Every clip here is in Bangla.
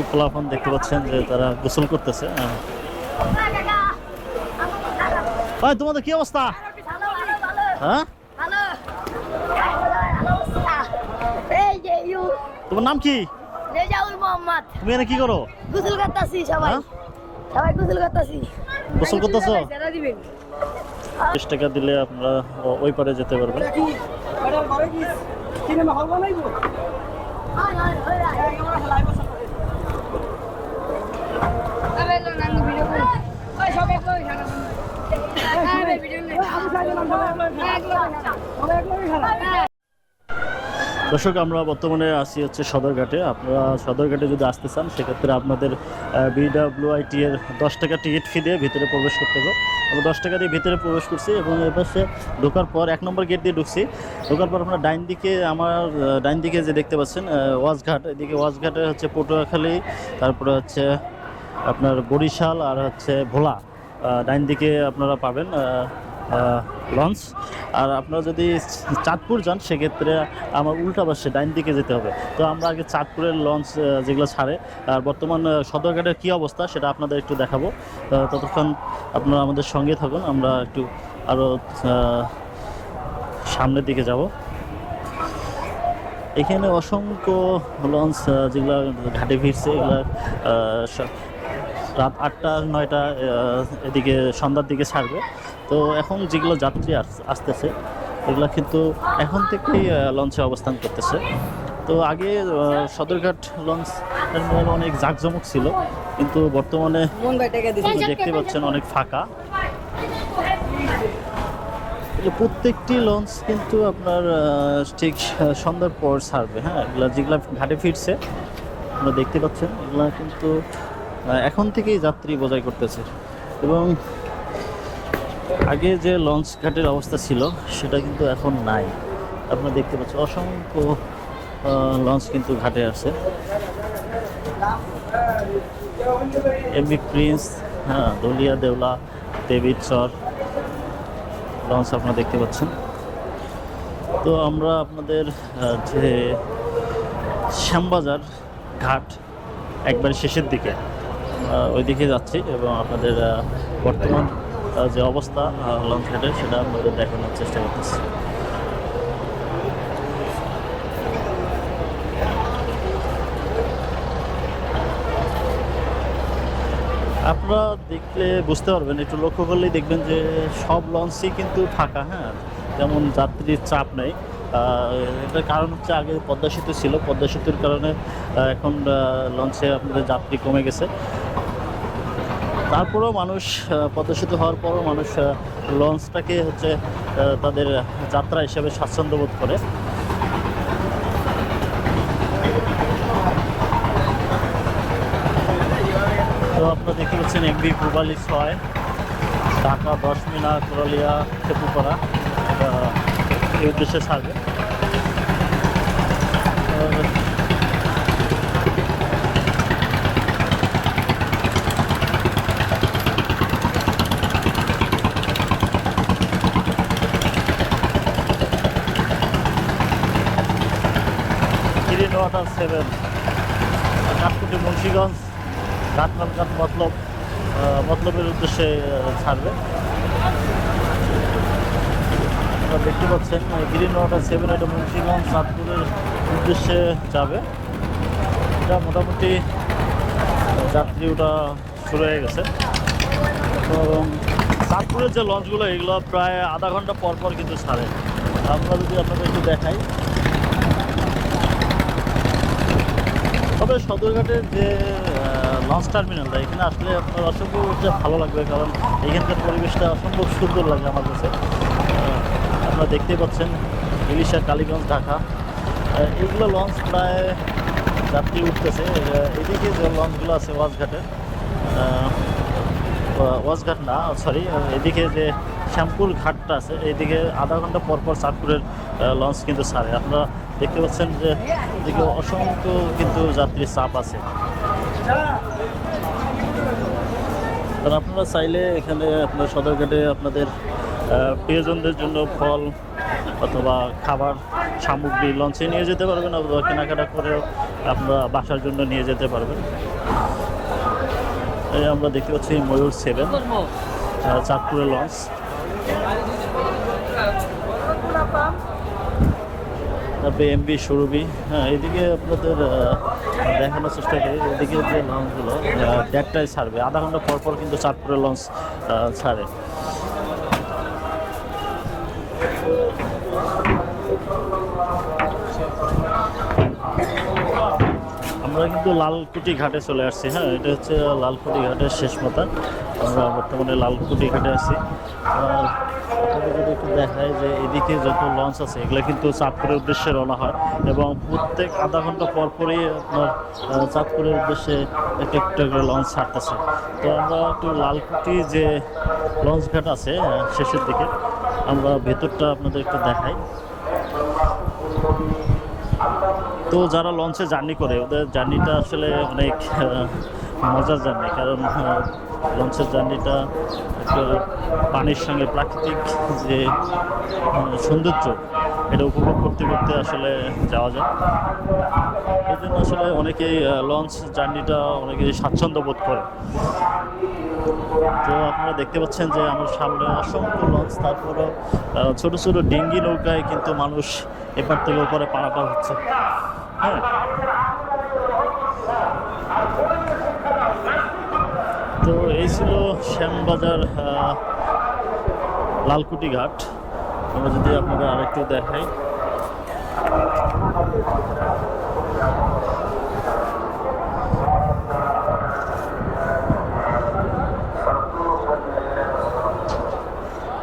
এখানে সুফলাফন দেখতে পাচ্ছেন যে তারা গোসল করতেছে। হ্যাঁ। ভাই তোমাদের কি অবস্থা? হ্যাঁ? তোমার নাম কি? রেজাউল মোহাম্মদ তুমি এখানে কি করো? গোসল করতেছি সবাই। হ্যাঁ? সবাই গোসল করতেছি। গোসল করতেছো বিশ টাকা দিলে আপনারা ওই পারে যেতে পারবেন। আবে তো নাঙ্গ ভিডিও করি ওই সবাই কই খারাপ আবে ভিডিও নেই দর্শক, আমরা বর্তমানে আসি হচ্ছে সদরঘাটে। আপনারা সদরঘাটে যদি আসতে চান, সেক্ষেত্রে আপনাদের বিডাব্লিউআইটি এর দশ টাকা টিকিট ফি দিয়ে ভিতরে প্রবেশ করতে হবে। আমরা দশ টাকা দিয়ে ভিতরে প্রবেশ করছি এবং এপাশে ঢোকার পর এক নম্বর গেট দিয়ে ঢুকছি। ঢোকার পর আপনার ডাইন দিকে আমার ডাইন দিকে যে দেখতে পাচ্ছেন ওয়াজঘাট এদিকে ওয়াজঘাটে হচ্ছে পটুয়াখালী, তারপরে হচ্ছে আপনার বরিশাল আর হচ্ছে ভোলা। ডাইন দিকে আপনারা পাবেন লঞ্চ। আর আপনারা যদি চাঁদপুর যান, সেক্ষেত্রে আমার উল্টা পাশে ডাইন দিকে যেতে হবে। তো আমরা আগে চাঁদপুরের লঞ্চ যেগুলো ছাড়ে, আর বর্তমান সদরঘাটের কী অবস্থা সেটা আপনাদের একটু দেখাবো। ততক্ষণ আপনারা আমাদের সঙ্গে থাকুন, আমরা একটু আরও সামনের দিকে যাব। এখানে অসংখ্য লঞ্চ যেগুলো ঘাটে ভিড়ছে এগুলো রাত আটটা নয়টা এদিকে সন্ধ্যার দিকে ছাড়বে। তো এখন যেগুলো যাত্রী আস- আসতেছে এগুলো কিন্তু এখন থেকেই লঞ্চে অবস্থান করতেছে। তো আগে সদরঘাট লঞ্চ অনেক জাঁকজমক ছিল কিন্তু বর্তমানে মন দেখতে পাচ্ছেন অনেক ফাঁকা। প্রত্যেকটি লঞ্চ কিন্তু আপনার ঠিক সন্ধ্যার পর ছাড়বে হ্যাঁ? এগুলো যেগুলো ঘাটে ফিরছে, আপনারা দেখতে পাচ্ছেন, এগুলো কিন্তু এখন থেকেই যাত্রী বোঝাই করতেছে। এবং আগে যে লঞ্চ ঘাটের অবস্থা ছিল, সেটা কিন্তু এখন নাই। আপনারা দেখতে পাচ্ছেন, অসংখ্য লঞ্চ কিন্তু ঘাটে আছে। এমবি প্রিন্স হ্যাঁ দলিয়া দেওলা, দেবীর চর লঞ্চ আপনারা দেখতে পাচ্ছেন। তো আমরা আপনাদের যে শ্যামবাজার ঘাট একবার শেষের দিকে ওই দিকে যাচ্ছি এবং আপনাদের বর্তমান যে অবস্থা লঞ্চ ঘাটের সেটা আপনাদের দেখানোর চেষ্টা করতেছি। আপনারা দেখলে বুঝতে পারবেন, একটু লক্ষ্য করলেই দেখবেন যে সব লঞ্চই কিন্তু ফাঁকা হ্যাঁ? তেমন যাত্রীর চাপ নেই। এটার কারণ হচ্ছে আগে পদ্মা সেতু ছিল। পদ্মা সেতুর কারণে এখন লঞ্চে আপনাদের যাত্রী কমে গেছে। তারপরেও মানুষ পদ্মা হওয়ার পরও মানুষ লঞ্চটাকে হচ্ছে তাদের যাত্রা হিসেবে স্বাচ্ছন্দ্য বোধ করে তো পাচ্ছেন এমবি পূবালি ছয়, ঢাকা দশ মিনা কোরালিয়া খেপুপাড়া এটা এই উদ্দেশ্যে ছাড়বে সেভেন কাঠকুটি মুন্সিগঞ্জ ঘাটমালঘাট মতলব মতলবের উদ্দেশ্যে ছাড়বে। আপনারা দেখতে পাচ্ছেন গ্রিন ওয়াটার সেভেন এটা মুন্সিগঞ্জ চাঁদপুরের উদ্দেশ্যে যাবে। এটা মোটামুটি যাত্রী ওটা শুরু হয়ে গেছে। এবং চাঁদপুরের যে লঞ্চগুলো, এগুলো প্রায় আধা ঘণ্টা পর পর কিন্তু ছাড়ে। আমরা যদি আপনাদের একটু দেখাই। তবে সদরঘাটের যে লঞ্চ টার্মিনালটা এখানে আসলে আপনার অসম্ভব ভালো লাগবে কারণ এখানকার পরিবেশটা অসম্ভব সুন্দর লাগে আমার কাছে। আপনারা দেখতেই পাচ্ছেন ইলিশা কালীগঞ্জ ঢাকা। আহ, এইগুলো লঞ্চ প্রায় যাত্রী উঠতেছে। এদিকে যে লঞ্চগুলো আছে ওয়াজঘাটে ওয়াজঘাট না সরি এদিকে যে শ্যামপুর ঘাটটা আছে এইদিকে আধা ঘণ্টা পর পর চাঁদপুরের লঞ্চ কিন্তু ছাড়ে আপনারা দেখতে পাচ্ছেন যে এদিকে অসংখ্য কিন্তু যাত্রীর চাপ আছে। আপনারা চাইলে এখানে আপনার সদর সদরঘাটে আপনাদের প্রিয়জনদের জন্য ফল অথবা খাবার সামগ্রী লঞ্চে নিয়ে যেতে পারবেন অথবা কেনাকাটা করেও আপনারা বাসার জন্য নিয়ে যেতে পারবেন। এই আমরা দেখতে পাচ্ছি ময়ূর সেভেন চাঁদপুরের লঞ্চ। তারপরে এমবি সুরভি। হ্যাঁ এদিকে আপনাদের দেখানোর চেষ্টা করি। এদিকে যে লঞ্চগুলো দেড়টায় ছাড়বে। আধা ঘণ্টা পর পর কিন্তু চাঁদপুরের লঞ্চ ছাড়ে। আমরা কিন্তু লালকুটি ঘাটে চলে আসছি হ্যাঁ? এটা হচ্ছে লালকুটি ঘাটের শেষ মাথা আমরা বর্তমানে লালকুটি ঘাটে আছি। আর একটু দেখায় যে এদিকে যত লঞ্চ আছে, এগুলো কিন্তু চাঁদপুরের উদ্দেশ্যে রওনা হয় এবং প্রত্যেক আধা ঘণ্টা পর পরই আপনার চাঁদপুরের উদ্দেশ্যে একটা একটা করে লঞ্চ ছাড়তেছে। তো আমরা একটু লালকুটি যে লঞ্চ ঘাট আছে শেষের দিকে, আমরা ভেতরটা আপনাদের একটু দেখাই। তো যারা লঞ্চে জার্নি করে, ওদের জার্নিটা আসলে অনেক মজার জার্নি কারণ লঞ্চের জার্নিটা পানির সঙ্গে প্রাকৃতিক যে সৌন্দর্য, এটা উপভোগ করতে করতে আসলে যাওয়া যায়। এই জন্য আসলে অনেকেই লঞ্চ জার্নিটা অনেকেই স্বাচ্ছন্দ্য বোধ করে। তো আপনারা দেখতে পাচ্ছেন যে আমার সামনে অসংখ্য লঞ্চ তারপরেও ছোট ছোট ডিঙ্গি নৌকায় কিন্তু মানুষ এপার থেকে ওপারে পারাপার হচ্ছে। তো এই ছিল শ্যামবাজার লালকুটি ঘাট। আমরা যদি আপনাদের আরেকটু দেখাই।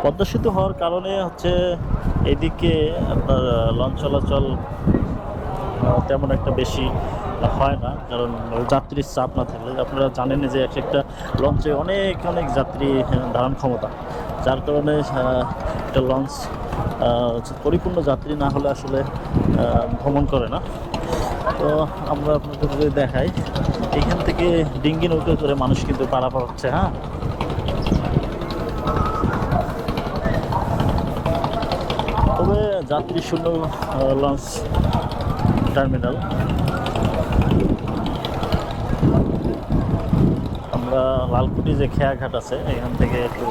পদ্মা সেতু হওয়ার কারণে হচ্ছে এদিকে আপনার লঞ্চ চলাচল তেমন একটা বেশি হয় না, কারণ যাত্রীর চাপ না থাকলে আপনারা জানেন যে এক একটা লঞ্চে অনেক অনেক যাত্রী ধারণ ক্ষমতা। যার কারণে একটা লঞ্চ পরিপূর্ণ যাত্রী না হলে আসলে ভ্রমণ করে না। তো আমরা আপনাদের যদি দেখাই, এখান থেকে ডিঙ্গি নৌকা করে মানুষ কিন্তু পারাপার হচ্ছে হ্যাঁ? তবে যাত্রী শূন্য লঞ্চ টার্মিনাল আমরা লালকুটি যে খেয়াঘাট আছে এখান থেকে একটু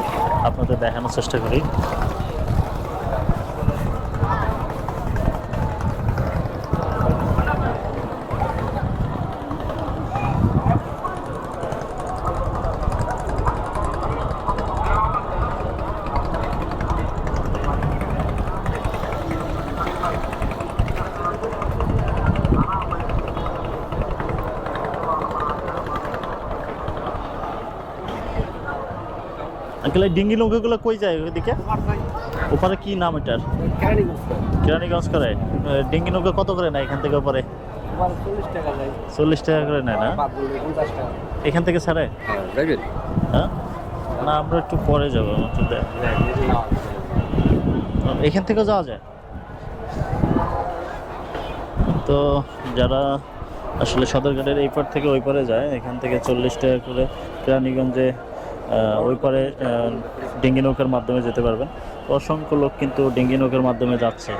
আপনাদের দেখানোর চেষ্টা করি। আঙ্কেল ডিঙ্গি নৌকাগুলো কই যায় ওইদিকে? ওপারে কি নাম এটার? কেরানীগঞ্জ করে। ডিঙ্গি নৌকা কত করে নেয় এখান থেকে ওপারে? চল্লিশ টাকা করে নেয় না? এখান থেকে ছাড়ে? হ্যাঁ? না, আমরা একটু পরে যাব এখান থেকেও যাওয়া যায়? তো যারা আসলে সদরঘাটের এই পার থেকে ওই পারে যায়, এখান থেকে চল্লিশ টাকা করে কেরানীগঞ্জে ওই পারে ডিঙ্গি নৌকার মাধ্যমে যেতে পারবেন। অসংখ্য লোক কিন্তু ডেঙ্গি নৌকার মাধ্যমে যাচ্ছে।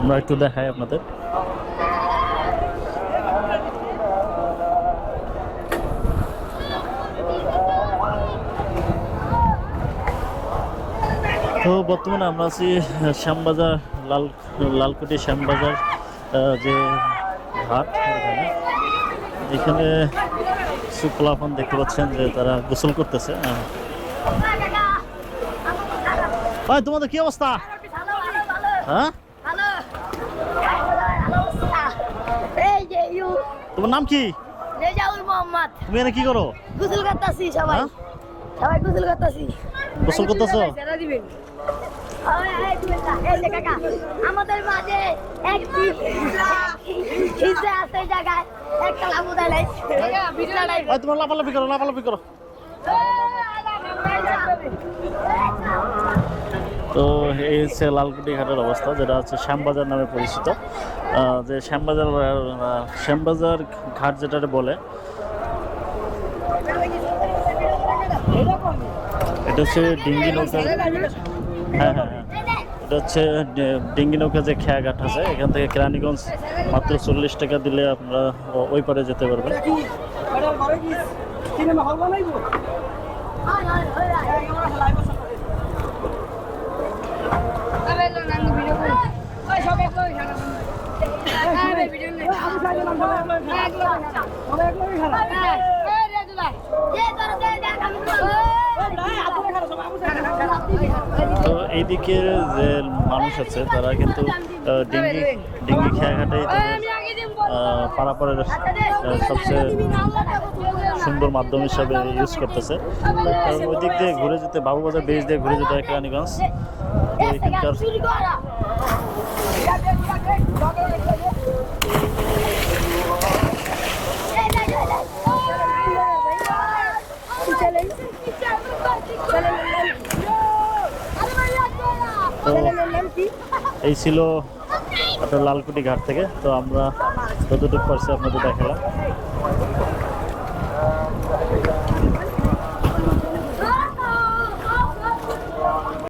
আমরা একটু দেখাই আপনাদের। তো বর্তমানে আমরা আছি শ্যামবাজার, লাল, লালকুটি শ্যামবাজার যে ঘাট এখানে সুফলাফন দেখতে পাচ্ছেন যে তারা গোসল করতেছে। ভাই, তোমাদের কি অবস্থা? হ্যাঁ? তোমার নাম কি? কি করো? হ্যাঁ? গোসল আমাদের মাঝে একটি আছে জায়গায়। তোমার লাফালাফি করো লাফালাফি করো। তো এই হচ্ছে লালকুটি ঘাটের অবস্থা যেটা হচ্ছে শ্যামবাজার নামে পরিচিত। যে শ্যামবাজার শ্যামবাজার ঘাট যেটা বলে এটা হচ্ছে ডিঙ্গি নৌকা হ্যাঁ হ্যাঁ হ্যাঁ। এটা হচ্ছে ডিঙ্গি নৌকা যে খেয়াঘাট আছে এখান থেকে কেরানীগঞ্জ মাত্র চল্লিশ টাকা দিলে আপনারা ওই পারে যেতে পারবেন হয় হয় হয় ভিডিও তো এইদিকে যে মানুষ আছে, তারা কিন্তু ডিঙ্গি ডিঙ্গি খেয়াঘাটেই তাদের পারাপারের সবচেয়ে সুন্দর মাধ্যম হিসাবে ইউজ করতেছে। ওই দিক দিয়ে ঘুরে যেতে, বাবুবাজার বেশ দিয়ে ঘুরে যেতে কেরানীগঞ্জ। এখানকার চুরি করা এই দেখ এই দেখ চলে চলে আরে ভাই তো এই ছিল আপনার লালকুটি ঘাট থেকে। তো আমরা যতটুকু পারছি আপনাদের দেখালাম।